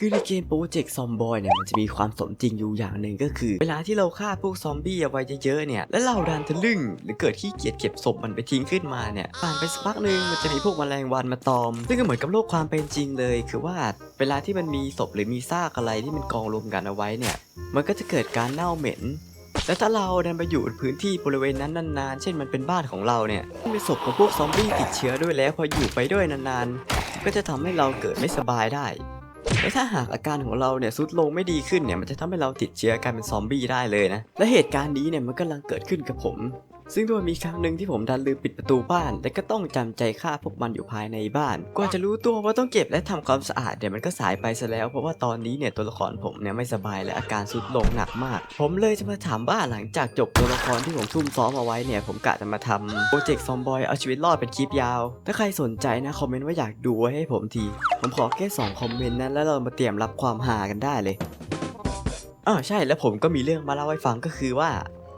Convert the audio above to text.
คือในเกมโปรเจกต์ซอมบอยเนี่ยมันจะมีความสมจริงอยู่อย่างหนึ่งก็คือ เวลาที่เราฆ่าพวกซอมบี้เอาไว้เยอะๆเนี่ยแล้วเราดันทะลึ่ง หรือเกิดขี้เกียจเก็บศพมันไปทิ้งขึ้นมาเนี่ยผ่านไปสักพักหนึ่งมันจะมีพวกมแมลงวันมาตอม ซึ่งก็เหมือนกับโลกความเป็นจริงเลย คือว่าเวลาที่มันมีศพหรือมีซากอะไรที่มันกองรวมกันเอาไว้เนี่ย มันก็จะเกิดการเน่าเหม็นแล้วถ้าเราดันไปอยู่พื้นที่บริเวณนั้นนานๆ เช่นมันเป็นบ้านของเราเนี่ยมีศพของพวกซอมบี้ติดเชื้อด้วยแล้วพออยู่ไปด้วยนานๆ ก็จะทำให้เราเกิดไม่สบายได้ และถ้าหากอาการของเราเนี่ยซุดลงไม่ดีขึ้นเนี่ยมันจะทำให้เราติดเชื้อกลายเป็นซอมบี้ได้เลยนะและเหตุการณ์นี้เนี่ยมันกำลังเกิดขึ้นกับผม ซึ่งด้วยมีครั้งหนึ่งที่ผมดันลืมปิดประตูบ้าน และก็ต้องจำใจฆ่าพวกมันอยู่ภายในบ้านกว่าจะรู้ตัวว่าต้องเก็บและทำความสะอาดเนี่ยมันก็สายไปซะแล้ว เพราะว่าตอนนี้เนี่ยตัวละครผมเนี่ยไม่สบายและอาการซุดลงหนักมาก ผมเลยจะมาถามว่าหลังจากจบตัวละครที่ผมซุ่มซ้อมเอาไว้เนี่ยผมกะจะมาทำโปรเจกต์ซอมบอยเอาชีวิตรอดเป็นคลิปยาว ถ้าใครสนใจนะคอมเมนต์ว่าอยากดูไว้ให้ผมที ผมขอแค่สองคอมเมนต์นะแล้วเรามาเตรียมรับความฮากันได้เลยอ่าใช่แล้วผมก็มีเรื่องมาเล่าให้ฟังก็คือว่า